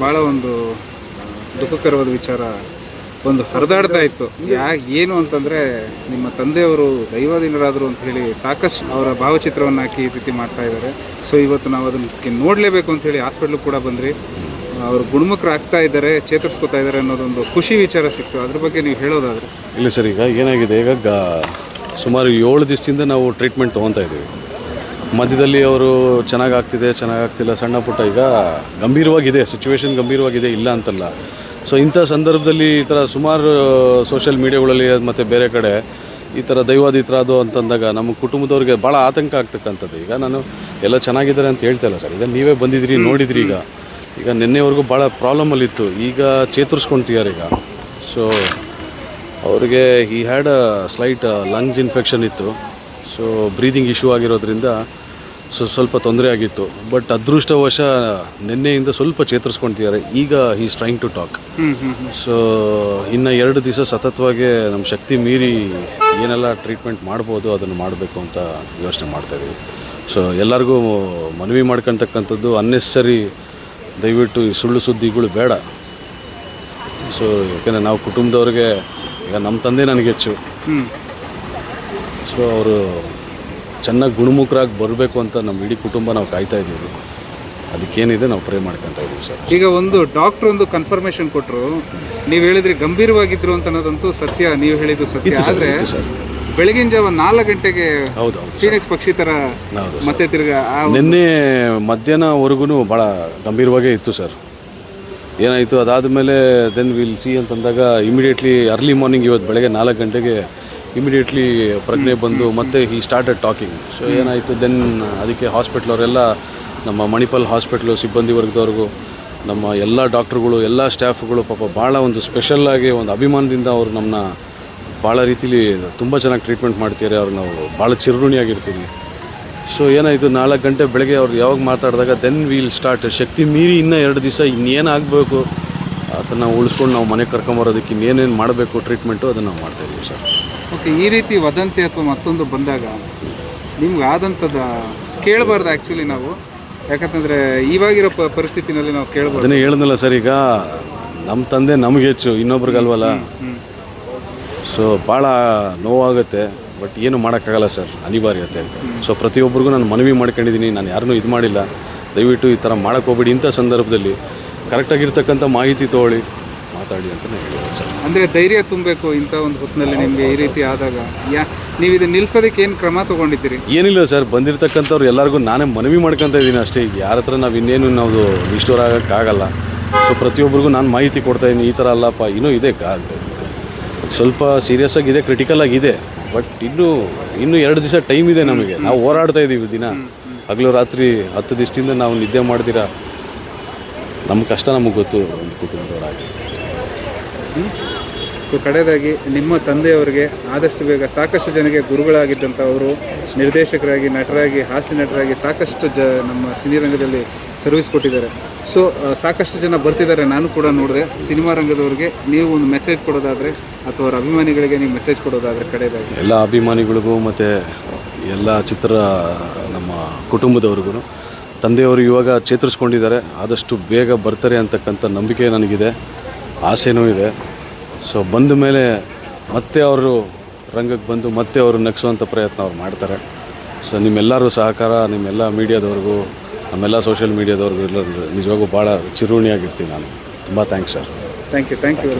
ಬಹಳ ಒಂದು ದುಃಖಕರವಾದ ವಿಚಾರ ಒಂದು ಹರಿದಾಡ್ತಾ ಇತ್ತು. ಯಾಕೆ ಏನು ಅಂತಂದ್ರೆ, ನಿಮ್ಮ ತಂದೆಯವರು ದೈವಾಧೀನರಾದರು ಅಂತ ಹೇಳಿ ಸಾಕಷ್ಟು ಅವರ ಭಾವಚಿತ್ರವನ್ನು ಹಾಕಿ ಈ ರೀತಿ ಮಾಡ್ತಾ ಇದ್ದಾರೆ. ಸೊ, ಇವತ್ತು ನಾವು ಅದಕ್ಕೆ ನೋಡಲೇಬೇಕು ಅಂತ ಹೇಳಿ ಹಾಸ್ಪಿಟ್ಲ್ ಕೂಡ ಬಂದ್ರಿ. ಅವರು ಗುಣಮುಖರಾಗ್ತಾ ಇದ್ದಾರೆ, ಚೇತರಿಸ್ಕೊತಾ ಇದ್ದಾರೆ ಅನ್ನೋದೊಂದು ಖುಷಿ ವಿಚಾರ ಸಿಕ್ತು. ಅದ್ರ ಬಗ್ಗೆ ನೀವು ಹೇಳೋದಾದ್ರೆ. ಇಲ್ಲ ಸರ್, ಈಗ ಏನಾಗಿದೆ? ಈಗ ಸುಮಾರು ಏಳು ದಿವಸದಿಂದ ನಾವು ಟ್ರೀಟ್ಮೆಂಟ್ ತೊಗೊತಾ ಇದ್ದೀವಿ. ಮಧ್ಯದಲ್ಲಿ ಅವರು ಚೆನ್ನಾಗಿ ಆಗ್ತಿದೆ ಚೆನ್ನಾಗಿ ಆಗ್ತಿಲ್ಲ ಸಣ್ಣ ಪುಟ್ಟ ಈಗ ಗಂಭೀರವಾಗಿದೆ ಸಿಚುವೇಶನ್ ಗಂಭೀರವಾಗಿದೆ ಇಲ್ಲ ಅಂತಲ್ಲ. ಸೊ ಇಂಥ ಸಂದರ್ಭದಲ್ಲಿ ಈ ಥರ ಸುಮಾರು ಸೋಷಿಯಲ್ ಮೀಡಿಯಾಗಳಲ್ಲಿ ಮತ್ತು ಬೇರೆ ಕಡೆ ಈ ಥರ ದೈವಾದಿತರಾದು ಅಂತಂದಾಗ ನಮ್ಮ ಕುಟುಂಬದವ್ರಿಗೆ ಭಾಳ ಆತಂಕ ಆಗ್ತಕ್ಕಂಥದ್ದು. ಈಗ ನಾನು ಎಲ್ಲ ಚೆನ್ನಾಗಿದ್ದಾರೆ ಅಂತ ಹೇಳ್ತಾ ಇಲ್ಲ ಸರ್. ಈಗ ನೀವೇ ಬಂದಿದ್ರಿ ನೋಡಿದ್ರಿ ಈಗ. ಈಗ ನಿನ್ನೆವರೆಗೂ ಭಾಳ ಪ್ರಾಬ್ಲಮಲ್ಲಿತ್ತು ಈಗ ಚೇತರಿಸ್ಕೊಂತಿದ್ದಾರೆ ಈಗ. ಸೊ ಅವ್ರಿಗೆ ಈ ಹ್ಯಾಡ್ ಸ್ಲೈಟ್ ಲಂಗ್ಸ್ ಇನ್ಫೆಕ್ಷನ್ ಇತ್ತು. ಸೊ ಬ್ರೀದಿಂಗ್ ಇಶ್ಯೂ ಆಗಿರೋದ್ರಿಂದ ಸೊ ಸ್ವಲ್ಪ ತೊಂದರೆ ಆಗಿತ್ತು. ಬಟ್ ಅದೃಷ್ಟವಶ ನಿನ್ನೆಯಿಂದ ಸ್ವಲ್ಪ ಚೇತರಿಸ್ಕೊಂತಿದ್ದಾರೆ. ಈಗ is trying to talk so ಇನ್ನು ಎರಡು ದಿವಸ ಸತತವಾಗಿ ನಮ್ಮ ಶಕ್ತಿ ಮೀರಿ ಏನೆಲ್ಲ ಟ್ರೀಟ್ಮೆಂಟ್ ಮಾಡ್ಬೋದು ಅದನ್ನು ಮಾಡಬೇಕು ಅಂತ ಯೋಚನೆ ಮಾಡ್ತಾಯಿದ್ದೀವಿ ಸೊ ಎಲ್ಲರಿಗೂ ಮನವಿ ಮಾಡ್ಕೊಳ್ತಕ್ಕಂಥದ್ದು ಅನ್ನೆಸರಿ ದಯವಿಟ್ಟು ಈ ಸುಳ್ಳು ಸುದ್ದಿಗಳು ಬೇಡ. ಸೊ ಯಾಕೆಂದರೆ ನಾವು ಕುಟುಂಬದವ್ರಿಗೆ ಈಗ ನಮ್ಮ ತಂದೆ ನನಗೆ ಹೆಚ್ಚು. ಸೊ ಅವರು ಚೆನ್ನಾಗಿ ಗುಣಮುಖರಾಗಿ ಬರಬೇಕು ಅಂತ ನಮ್ಮ ಇಡೀ ಕುಟುಂಬ ನಾವು ಕಾಯ್ತಾ ಇದ್ದೀವಿ. ಅದಕ್ಕೇನಿದೆ ನಾವು ಪ್ರೇ ಮಾಡ್ಕೊತಾ ಇದ್ದೀವಿ ಸರ್. ಈಗ ಒಂದು ಡಾಕ್ಟರ್ ಒಂದು ಕನ್ಫರ್ಮೇಶನ್ ಕೊಟ್ಟರು ನೀವು ಹೇಳಿದ್ರೆ ಗಂಭೀರವಾಗಿದ್ರು ಅಂತ ಅನ್ನೋದಂತೂ ಸತ್ಯ ನೀವು ಹೇಳಿದ್ದು ಸತ್ಯ. ಆದರೆ ಸರ್ ಆದ್ರೆ ಇತ್ತು ಸರ್. ಬೆಳಗಿನ ಜಾವ ನಾಲ್ಕು ಗಂಟೆಗೆ ಹೌದು ಹೌದು ಫೀನಿಕ್ಸ್ ಪಕ್ಷಿ ಥರ ಹೌದು ಮತ್ತೆ ತಿರ್ಗಾ ಆ ನಿನ್ನೆ ಮಧ್ಯಾಹ್ನವರೆಗೂ ಭಾಳ ಗಂಭೀರವಾಗೇ ಇತ್ತು ಸರ್. ಏನಾಯಿತು ಅದಾದಮೇಲೆ ದೆನ್ ವಿಲ್ ಸಿ ಅಂತಂದಾಗ ಇಮಿಡಿಯೇಟ್ಲಿ ಅರ್ಲಿ ಮಾರ್ನಿಂಗ್ ಇವತ್ತು ಬೆಳಗ್ಗೆ ನಾಲ್ಕು ಗಂಟೆಗೆ ಇಮಿಡಿಯೇಟ್ಲಿ ಪ್ರಜ್ಞೆ ಬಂದು ಮತ್ತೆ ಈ ಸ್ಟಾರ್ಟೆಡ್ ಟಾಕಿಂಗ್ ಸೊ ಏನಾಯಿತು ದೆನ್ ಅದಕ್ಕೆ ಹಾಸ್ಪಿಟ್ಲ್ ಅವರೆಲ್ಲ ನಮ್ಮ ಮಣಿಪಾಲ್ ಹಾಸ್ಪಿಟ್ಲು ಸಿಬ್ಬಂದಿ ವರ್ಗದವ್ರಿಗೂ ನಮ್ಮ ಎಲ್ಲ ಡಾಕ್ಟ್ರುಗಳು ಎಲ್ಲ ಸ್ಟಾಫ್ಗಳು ಪಾಪ ಭಾಳ ಒಂದು ಸ್ಪೆಷಲ್ಲಾಗಿ ಒಂದು ಅಭಿಮಾನದಿಂದ ಅವರು ನಮ್ಮನ್ನ ಭಾಳ ರೀತಿಲಿ ತುಂಬ ಚೆನ್ನಾಗಿ ಟ್ರೀಟ್ಮೆಂಟ್ ಮಾಡ್ತಿದ್ದಾರೆ ಅವ್ರು ನಾವು ಭಾಳ ಚಿರಋಣಿಯಾಗಿರ್ತೀವಿ. ಸೊ ಏನಾಯಿತು ನಾಲ್ಕು ಗಂಟೆ ಬೆಳಗ್ಗೆ ಅವ್ರು ಯಾವಾಗ ಮಾತಾಡಿದಾಗ ದೆನ್ ವಿಲ್ ಸ್ಟಾರ್ಟ್ ಶಕ್ತಿ ಮೀರಿ ಇನ್ನೂ ಎರಡು ದಿವಸ ಇನ್ನೇನಾಗಬೇಕು ಅದನ್ನು ಉಳಿಸ್ಕೊಂಡು ನಾವು ಮನೆಗೆ ಕರ್ಕೊಂಬರೋದಕ್ಕೆ ಇನ್ನೇನೇನು ಮಾಡಬೇಕು ಟ್ರೀಟ್ಮೆಂಟು ಅದನ್ನು ನಾವು ಮಾಡ್ತಾಯಿದ್ದೀವಿ ಸರ್. ಓಕೆ ಈ ರೀತಿ ವದಂತಿ ಅಥವಾ ಮತ್ತೊಂದು ಬಂದಾಗ ನಿಮ್ಗೆ ಆದಂಥದ್ದು ಕೇಳಬಾರ್ದು ಆ್ಯಕ್ಚುಲಿ ನಾವು. ಯಾಕಂತಂದ್ರೆ ಇವಾಗಿರೋ ಪ ಪರಿಸ್ಥಿತಿನಲ್ಲಿ ನಾವು ಕೇಳಬಾರ್ದು. ಅದನ್ನೇ ಹೇಳಿದ್ನಲ್ಲ ಸರ್ ಈಗ ನಮ್ಮ ತಂದೆ ನಮಗೆ ಹೆಚ್ಚು ಇನ್ನೊಬ್ರಿಗಲ್ವಲ್ಲ? ಸೊ ಭಾಳ ನೋವಾಗುತ್ತೆ ಬಟ್ ಏನು ಮಾಡೋಕ್ಕಾಗಲ್ಲ ಸರ್ ಅನಿವಾರ್ಯತೆ ಸೊ ಪ್ರತಿಯೊಬ್ಬರಿಗೂ ನಾನು ಮನವಿ ಮಾಡ್ಕೊಂಡಿದ್ದೀನಿ ನಾನು ಯಾರನ್ನೂ ಇದು ಮಾಡಿಲ್ಲ. ದಯವಿಟ್ಟು ಈ ಥರ ಮಾಡೋಕ್ಕೋಗ್ಬಿಡಿ ಇಂಥ ಸಂದರ್ಭದಲ್ಲಿ. ಕರೆಕ್ಟಾಗಿರ್ತಕ್ಕಂಥ ಮಾಹಿತಿ ತೊಗೊಳ್ಳಿ ಮಾತಾಡಿ ಅಂತ ಸರ್ ಅಂದ್ರೆ ಧೈರ್ಯ ತುಂಬಬೇಕು ಇಂಥ ಒಂದು ಹೊತ್ತಿನಲ್ಲಿ ನಿಮಗೆ ಈ ರೀತಿ ಆದಾಗ. ಯಾ ನೀವು ಇದು ನಿಲ್ಸೋದಕ್ಕೆ ಏನು ಕ್ರಮ ತಗೊಂಡಿದ್ದೀರಿ? ಏನಿಲ್ಲ ಸರ್ ಬಂದಿರತಕ್ಕಂಥವ್ರು ಎಲ್ಲರಿಗೂ ನಾನೇ ಮನವಿ ಮಾಡ್ಕೊತಾ ಇದ್ದೀನಿ ಅಷ್ಟೇ. ಈಗ ಯಾರ ಹತ್ರ ನಾವು ಇನ್ನೇನು ನಾವು ರಿಸ್ಟೋರ್ ಆಗೋಕ್ಕಾಗಲ್ಲ ಸೊ ಪ್ರತಿಯೊಬ್ಬರಿಗೂ ನಾನು ಮಾಹಿತಿ ಕೊಡ್ತಾ ಇದ್ದೀನಿ ಈ ಥರ ಅಲ್ಲಪ್ಪ ಇನ್ನೂ ಇದೆ ಸ್ವಲ್ಪ ಸೀರಿಯಸ್ ಆಗಿದೆ ಕ್ರಿಟಿಕಲ್ ಆಗಿದೆ ಬಟ್ ಇನ್ನೂ ಇನ್ನೂ ಎರಡು ದಿವಸ ಟೈಮ್ ಇದೆ ನಮಗೆ. ನಾವು ಹೋರಾಡ್ತಾ ಇದ್ದೀವಿ ದಿನ. ಹಗಲು ರಾತ್ರಿ ಹತ್ತು ದಿವಸದಿಂದ ನಾವು ನಿದ್ದೆ ಮಾಡ್ದಿರ ನಮ್ಮ ಕಷ್ಟ ನಮಗೆ ಗೊತ್ತು ಒಂದು ಕುಟುಂಬದವರಾಗಿ. ಸೊ ಕಡೆಯದಾಗಿ ನಿಮ್ಮ ತಂದೆಯವರಿಗೆ ಆದಷ್ಟು ಬೇಗ ಸಾಕಷ್ಟು ಜನಕ್ಕೆ ಗುರುಗಳಾಗಿದ್ದಂಥ ಅವರು ನಿರ್ದೇಶಕರಾಗಿ ನಟರಾಗಿ ಹಾಸ್ಯ ನಟರಾಗಿ ಸಾಕಷ್ಟು ಜ ನಮ್ಮ ಸಿನಿರಂಗದಲ್ಲಿ ಸರ್ವಿಸ್ ಕೊಟ್ಟಿದ್ದಾರೆ. ಸೊ ಸಾಕಷ್ಟು ಜನ ಬರ್ತಿದ್ದಾರೆ. ನಾನು ಕೂಡ ನೋಡಿದೆ. ಸಿನಿಮಾ ರಂಗದವ್ರಿಗೆ ನೀವು ಒಂದು ಮೆಸೇಜ್ ಕೊಡೋದಾದರೆ ಅಥವಾ ಅವ್ರ ಅಭಿಮಾನಿಗಳಿಗೆ ನೀವು ಮೆಸೇಜ್ ಕೊಡೋದಾದರೆ ಕಡೆಯದಾಗಿ ಎಲ್ಲ ಅಭಿಮಾನಿಗಳಿಗೂ ಮತ್ತು ಎಲ್ಲ ಚಿತ್ರ ನಮ್ಮ ಕುಟುಂಬದವ್ರಿಗೂ ತಂದೆಯವರು ಇವಾಗ ಚೇತರಿಸ್ಕೊಂಡಿದ್ದಾರೆ. ಆದಷ್ಟು ಬೇಗ ಬರ್ತಾರೆ ಅಂತಕ್ಕಂಥ ನಂಬಿಕೆ ನನಗಿದೆ. ಆಸೆನೂ ಇದೆ. ಸೊ ಬಂದ ಮೇಲೆ ಮತ್ತೆ ಅವರು ರಂಗಕ್ಕೆ ಬಂದು ಮತ್ತೆ ಅವರು ನಗಿಸುವಂಥ ಪ್ರಯತ್ನ ಅವ್ರು ಮಾಡ್ತಾರೆ. ಸೊ ನಿಮ್ಮೆಲ್ಲರೂ ಸಹಕಾರ, ನಿಮ್ಮೆಲ್ಲ ಮೀಡಿಯಾದವ್ರಿಗೂ, ನಮ್ಮೆಲ್ಲ ಸೋಷಿಯಲ್ ಮೀಡಿಯಾದವ್ರಿಗೂ ಎಲ್ಲರೂ ನಿಜವಾಗೂ ಭಾಳ ಚಿರೂಣಿಯಾಗಿರ್ತೀನಿ ನಾನು. ತುಂಬ thanks sir thank you thank you